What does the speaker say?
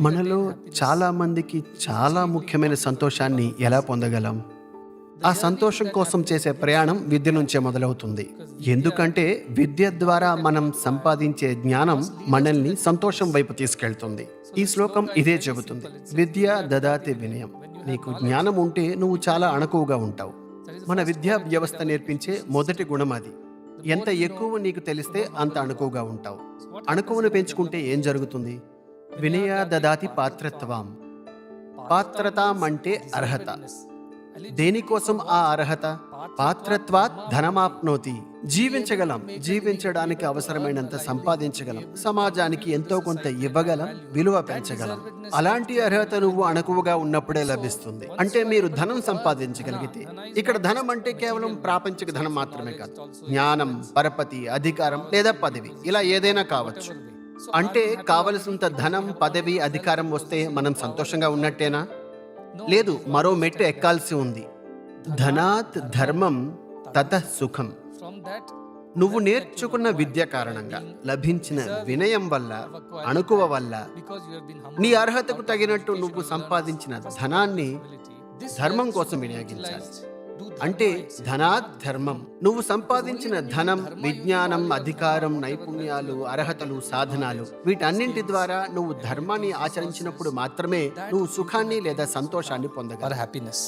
మనలో చాలా మందికి చాలా ముఖ్యమైన సంతోషాన్ని ఎలా పొందగలం? ఆ సంతోషం కోసం చేసే ప్రయాణం విద్య నుంచే మొదలవుతుంది. ఎందుకంటే విద్య ద్వారా మనం సంపాదించే జ్ఞానం మనల్ని సంతోషం వైపు తీసుకెళ్తుంది. ఈ శ్లోకం ఇదే చెబుతుంది. విద్య దదాతి వినయం. నీకు జ్ఞానం ఉంటే నువ్వు చాలా అణకువగా ఉంటావు. మన విద్యా వ్యవస్థ నేర్పించే మొదటి గుణం అది. ఎంత ఎక్కువ నీకు తెలిస్తే అంత అణకువగా ఉంటావు. అణకువను పెంచుకుంటే ఏం జరుగుతుంది? వినయ దదాతి పాత్రత్వం పాత్రతాం అంటే అర్హత. దేనికోసం ఆ అర్హత? పాత్రత్వాత్ ధనమాప్నోతి. జీవించగలం. జీవించడానికి అవసరమైనంత సంపాదించగలం. సమాజానికి ఎంతో కొంత ఇవ్వగలం. విలువ పెంచగలం. అలాంటి అర్హత నువ్వు అణకువగా ఉన్నప్పుడే లభిస్తుంది. అంటే మీరు ధనం సంపాదించగలిగితే. ఇక్కడ ధనం అంటే కేవలం ప్రాపంచిక ధనం మాత్రమే కాదు. జ్ఞానం పరపతి అధికారం లేదా పదవి. ఇలా ఏదైనా కావచ్చు. అంటే కావలసినంత ధనం పదవి అధికారం వస్తే మనం సంతోషంగా ఉన్నట్టేనా? లేదు మరో మెట్టు ఎక్కాల్సి ఉంది. ధనాత్ ధర్మం తత సుఖం. నువ్వు నేర్చుకున్న విద్య కారణంగా లభించిన వినయం వల్ల అణుకువ వల్ల నీ అర్హతకు తగినట్టు నువ్వు సంపాదించిన ధనాన్ని ధర్మం కోసం వినియోగించాలి. అంటే ధనాత్ ధర్మం నువ్వు సంపాదించిన ధనం విజ్ఞానం అధికారం నైపుణ్యాలు అర్హతలు సాధనాలు వీటన్నింటి ద్వారా నువ్వు ధర్మాన్ని ఆచరించినప్పుడు మాత్రమే నువ్వు సుఖాన్ని లేదా సంతోషాన్ని పొందగలవు. హ్యాపీనెస్